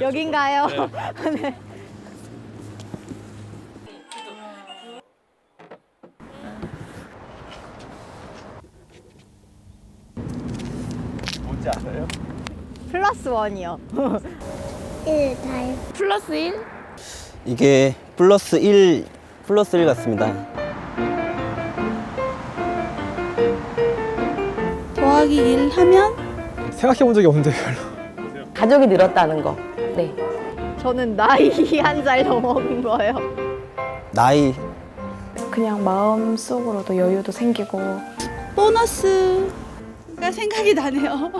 여긴가요? 네. 뭔지 알아요? 플러스 원이요. 1 다이 플러스 1? 이게 플러스 1 플러스 1 같습니다. 더하기 1 하면 생각해 본 적이 없는데 별로. 가족이 늘었다는 거. 네. 저는 나이 한 살 더 먹은 거예요. 나이 그냥 마음속으로도 여유도 생기고 보너스가 생각이 나네요.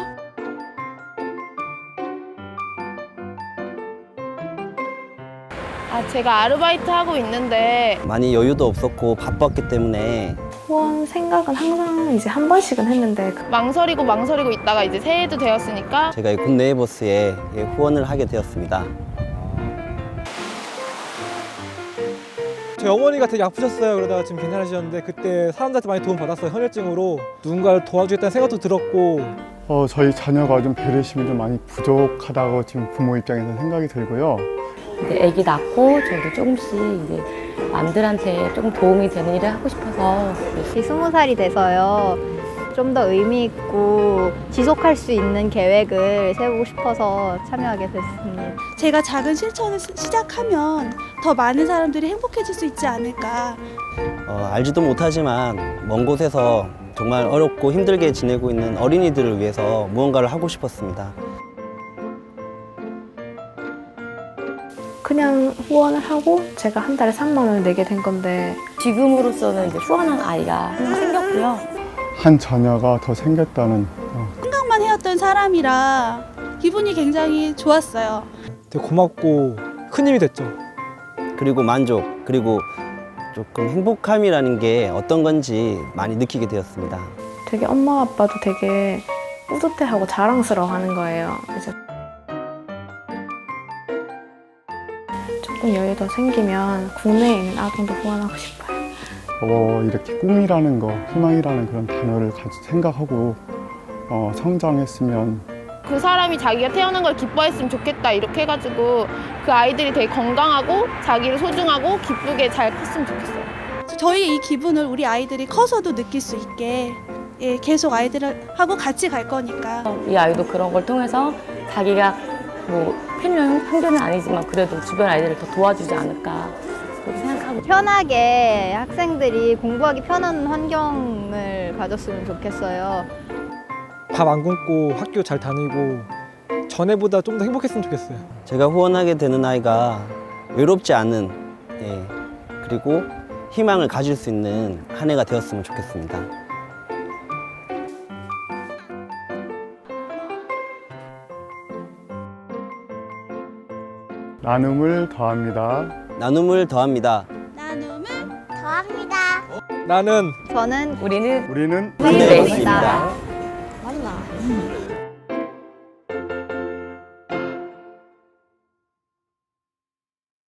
아, 제가 아르바이트 하고 있는데 많이 여유도 없었고 바빴기 때문에 후원 생각은 항상 이제 한 번씩은 했는데 그 망설이고 망설이고 있다가 이제 새해도 되었으니까 제가 이 굿네이버스에 예, 후원을 하게 되었습니다. 저희 어머니가 되게 아프셨어요. 그러다가 지금 괜찮으셨는데 그때 사람들한테 많이 도움 받았어요. 헌혈증으로 누군가를 도와주겠다는 생각도 들었고 어, 저희 자녀가 좀 배려심이 좀 많이 부족하다고 지금 부모 입장에서 생각이 들고요. 이제 아기 낳고 저도 조금씩 이제 남들한테 조금 도움이 되는 일을 하고 싶어서 이 스무 살이 돼서요. 좀 더 의미 있고 지속할 수 있는 계획을 세우고 싶어서 참여하게 됐습니다. 제가 작은 실천을 시- 시작하면 더 많은 사람들이 행복해질 수 있지 않을까. 어, 알지도 못하지만 먼 곳에서 정말 어렵고 힘들게 지내고 있는 어린이들을 위해서 무언가를 하고 싶었습니다. 그냥 후원을 하고 제가 한 달에 3만 원을 내게 된 건데 지금으로서는 이제 후원한 아이가 한 명 생겼고요. 한 자녀가 더 생겼다는 어, 생각만 해왔던 사람이라 기분이 굉장히 좋았어요. 되게 고맙고 큰 힘이 됐죠. 그리고 만족 그리고 조금 행복함이라는 게 어떤 건지 많이 느끼게 되었습니다. 되게 엄마 아빠도 되게 뿌듯해하고 자랑스러워하는 거예요. 그래서 조금 여유도 생기면 국내에 있는 아동도 후원하고 싶어요. 어, 이렇게 꿈이라는 거, 희망이라는 그런 단어를 가지 생각하고 어, 성장했으면 그 사람이 자기가 태어난 걸 기뻐했으면 좋겠다 이렇게 해가지고 그 아이들이 되게 건강하고 자기를 소중하고 기쁘게 잘 컸으면 좋겠어요. 저희 이 기분을 우리 아이들이 커서도 느낄 수 있게 예, 계속 아이들하고 같이 갈 거니까. 이 아이도 그런 걸 통해서 자기가 뭐 편견 편견은 아니지만 그래도 주변 아이들을 더 도와주지 않을까 그렇게 생각하고 편하게 학생들이 공부하기 편한 환경을 가졌으면 좋겠어요. 밥 안 굶고 학교 잘 다니고 전에보다 좀 더 행복했으면 좋겠어요. 제가 후원하게 되는 아이가 외롭지 않은 예, 그리고 희망을 가질 수 있는 한 해가 되었으면 좋겠습니다. 나눔을 더합니다. 나눔을 더합니다. 나눔을 더합니다. 나는 저는 우리는 우리는 우리는 넷입니다. 맞나?